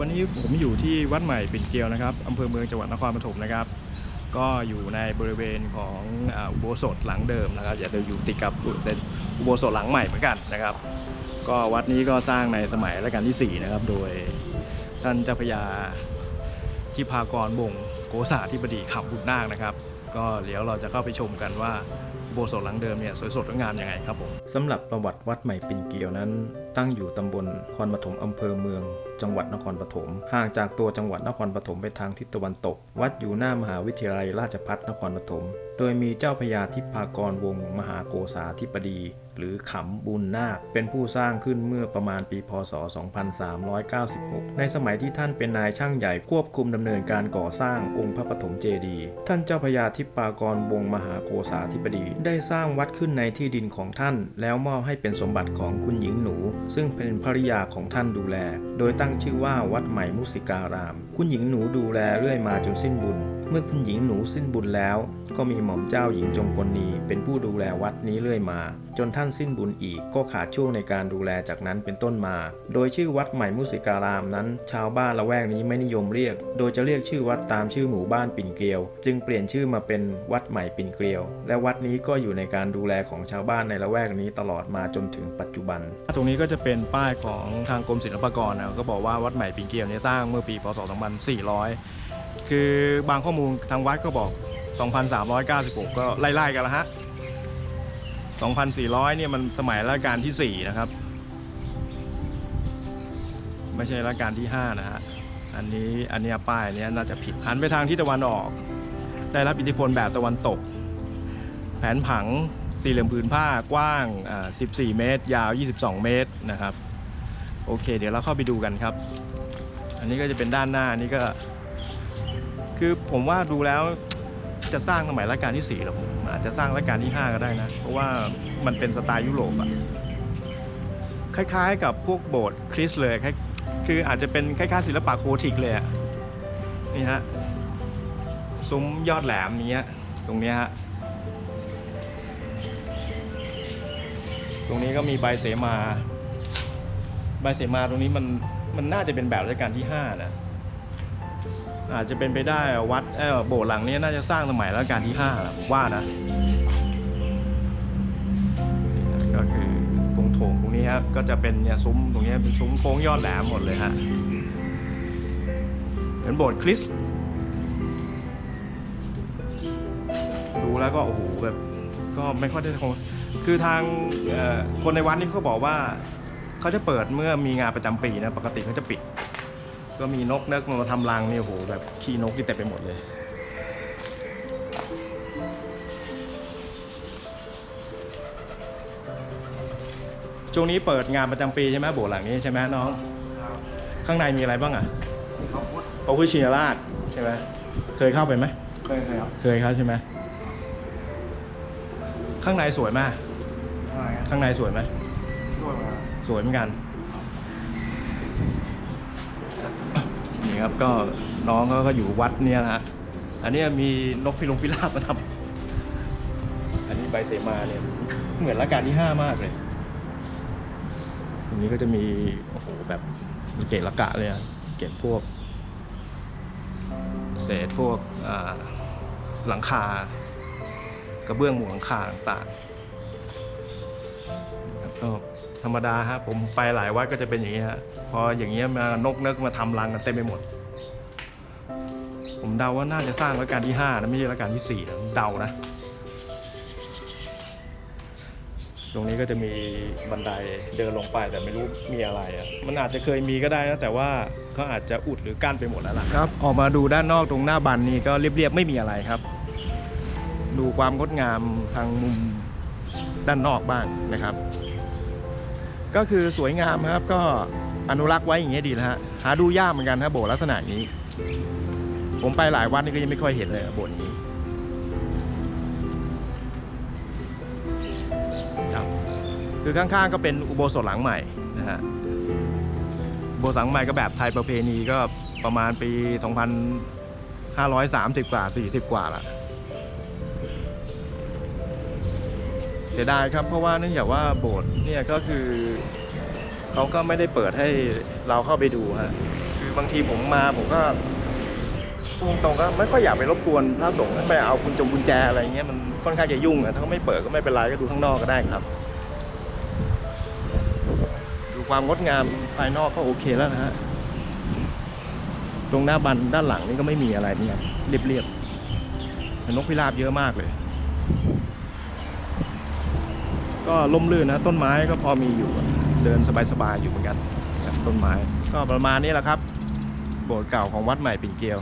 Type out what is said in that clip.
วันนี้ผมอยู่ที่วัดใหม่ปิ่นเกลียวนะครับอำเภอเมืองจังหวัดนครปฐมนะครับ ก็อยู่ในบริเวณของอุโบสถหลังเดิมนะครับอย่าเดินอยู่ติดกับอุโบสถหลังใหม่เหมือนกันนะครับ ก็วัดนี้ก็สร้างในสมัยรัชกาลที่ 4 นะครับ โดยท่านเจ้าพระยาทิพากรบงโกษาธิบดีขับบุญนาคนะครับ ก็เดี๋ยวเราจะเข้าไปชมกันว่าอุโบสถหลังเดิมเนี่ยสวยสดงดงามยังไงครับผมสำหรับประวัติวัดใหม่ปิ่นเกลียวนั้น ตั้งอยู่ตำบลนครปฐมอำเภอเมือง จังหวัดนครปฐมห่างจากตัวจังหวัดนครปฐมไปทางทิศตะวันตก วัดอยู่หน้ามหาวิทยาลัยราชภัฏนครปฐมโดยมีเจ้าพญาทิพากรวงมหาโกษาธิบดี หรือขำบุญนาค เป็นผู้สร้างขึ้นเมื่อประมาณปีพศ 2396 ในสมัยที่ท่านเป็นนายช่างใหญ่ควบคุมดำเนินการก่อสร้างองค์พระปฐมเจดีย์ท่านเจ้าพญาทิพากรวงมหาโกษาธิบดี ได้สร้างวัดขึ้นในที่ดินของท่าน แล้วมอบให้เป็นสมบัติของคุณหญิงหนูซึ่งเป็นภริยาของท่านดูแล โดยตั้งชื่อว่าวัดใหม่มุสิการาม คุณหญิงหนูดูแลเรื่อยมาจนสิ้นบุญ เมื่อคุณหญิงหนูสิ้นบุญแล้ว ก็มีหม่อมเจ้าหญิงจงกลนีเป็นผู้ดูแลวัดนี้เรื่อยมา จนท่านสิ้นบุญอีกก็ขาดช่วงในการดูแลจากนั้นเป็นต้นมา โดยชื่อวัดใหม่มุสิการามนั้น ชาวบ้านละแวกนี้ไม่นิยมเรียก โดยจะเรียกชื่อวัดตามชื่อหมู่บ้านปิ่นเกลียว จึงเปลี่ยนชื่อมาเป็นวัดใหม่ปิ่นเกลียว และวัดนี้ก็อยู่ในการดูแลของชาวบ้านในละแวกนี้ตลอดมาจนถึงปัจจุบัน ตรงนี้ก็จะเป็นป้ายของทางกรมศิลปากรนะก็บอกว่าวัดใหม่ปิ่นเกลียวเนี่ยสร้างเมื่อปีพศ 2400 คือบางข้อมูลทางวัดก็บอก 2,396 ก็ไล่ๆกันละฮะ 2,400 เนี่ยมันสมัยรัชกาลที่ 4 นะครับ ไม่ใช่รัชกาลที่ 5 นะฮะ อันนี้อันเนี้ยป้ายเนี้ยน่าจะผิดหันไปทางทิศตะวันออก ได้รับอิทธิพลแบบตะวันตก แผนผังสี่เหลี่ยมผืนผ้ากว้าง 14 เมตร ยาว 22 เมตรนะครับ โอเค เดี๋ยวเราเข้าไปดูกันครับ อันนี้ก็จะเป็นด้านหน้านี่ก็ คือผมว่าดูแล้วจะสร้างสมัยรัชกาลที่4หรอผมอาจจะสร้างรัชกาลที่ 5 ก็ได้นะ เพราะว่ามันเป็นสไตล์ยุโรปอะคล้ายๆ กับพวกโบสถ์คริสเลยคืออาจจะเป็นคล้ายๆศิลปะโคทิกเลยอะนี่ฮะซุ้มยอดแหลมนี้ตรงนี้ฮะตรงนี้ก็มีใบเสมา ใบเสมาตรงนี้มันมันน่าจะเป็นแบบรัชกาลที่ 5 นะ อาจจะเป็นไปได้วัดโบสถ์หลังนี้น่าจะสร้างสมัยรัชกาลที่5นะผมว่านะก็คือตรงโถงตรงนี้ครับก็จะเป็นเนี่ยซุ้มตรงนี้เป็นซุ้มโค้งยอดแหลมหมดเลยฮะเป็นโบสถ์คริสต์ดูแล้วก็โอ้โหแบบก็ไม่ค่อยได้คงคือทางคนในวัดนี่เขาบอกว่าเขาจะเปิดเมื่อมีงานประจำปีนะปกติเขาจะปิด ก็มีนกเนึกมาทำรังเนี่ยโหแบบขี้นกที่เต็มไปหมดเลยช่วงนี้เปิดงานประจำปีใช่ไหมโบสถ์หลังนี้ใช่ไหมน้อง ข้างในมีอะไรบ้างอะเขาพูดพระพุทธชินราชใช่ไหมเคยเข้าไปไหมเคยเคยครับเคยครับใช่ไหมข้างในสวยมากอะไรครับข้างในสวยไหมช่วยมาสวยเหมือนกัน นี่ครับก็น้องเขาก็อยู่วัดเนี่ยนะฮะอันนี้มีนกพิลงพิราบมาทำอันนี้ใบเสมาเนี่ยเหมือนรัชกาลที่ห้ามากเลยตรงนี้ก็จะมีโอ้โหแบบเกะละกะเลยอะเก็บพวก เศษพวกหลังคากระเบื้องหมู่หลังคาต่างๆก็ ธรรมดาฮะผมไปหลายวัดก็จะเป็นอย่างนี้ฮะพออย่างเงี้ยมานกเนึกมาทำรังกันเต็มไปหมด ผมเดาว่าน่าจะสร้างรัชกาลที่ห้านะไม่ใช่รัชกาลที่สี่นะเดานะ ตรงนี้ก็จะมีบันไดเดินลงไปแต่ไม่รู้มีอะไรอะมันอาจจะเคยมีก็ได้นะแต่ว่าเขาอาจจะอุดหรือกั้นไปหมดแล้วล่ะครับ ออกมาดูด้านนอกตรงหน้าบันนี่ก็เรียบๆไม่มีอะไรครับ ดูความงดงามทางมุมด้านนอกบ้างนะครับ ก็คือสวยงามครับก็อนุรักษ์ไว้อย่างเงี้ยดีแล้วฮะหาดูยากเหมือนกันครับโบสถ์ลักษณะนี้ ผมไปหลายวัดนี่ก็ยังไม่ค่อยเห็นเลยโบสถ์นี้ครับคือข้างๆก็เป็นอุโบสถหลังใหม่นะฮะอุโบสถหลังใหม่ก็แบบไทยประเพณีก็ประมาณปี 2530 กว่า 40 กว่าละ สียดายครับเพราะว่าเนื่องจากว่าโบสถ์เนี่ยก็คือเขาก็ไม่ได้เปิดให้เราเข้าไปดูฮะคือบางทีผมมาผมก็พูดตรงก็ไม่ค่อยอยากไปรบกวนพระสงฆ์ไปเอากุญจงกุญแจอะไรเงี้ยมันค่อนข้างจะยุ่งอะถ้าเขาไม่เปิดก็ไม่เป็นไรก็ดูข้างนอกก็ได้ครับ ดูความงดงามภายนอกก็โอเคแล้วนะฮะตรงหน้าบันด้านหลังนี่ก็ไม่มีอะไรนี่ครับเรียบๆแต่นกพิราบเยอะมากเลย ก็ล่มลื่นนะต้นไม้ก็พอมีอยู่เดินสบายๆอยู่เหมือนกันต้นไม้ก็ประมาณนี้แหละครับ โบสถ์เก่าของวัดใหม่ปิ่นเกลียว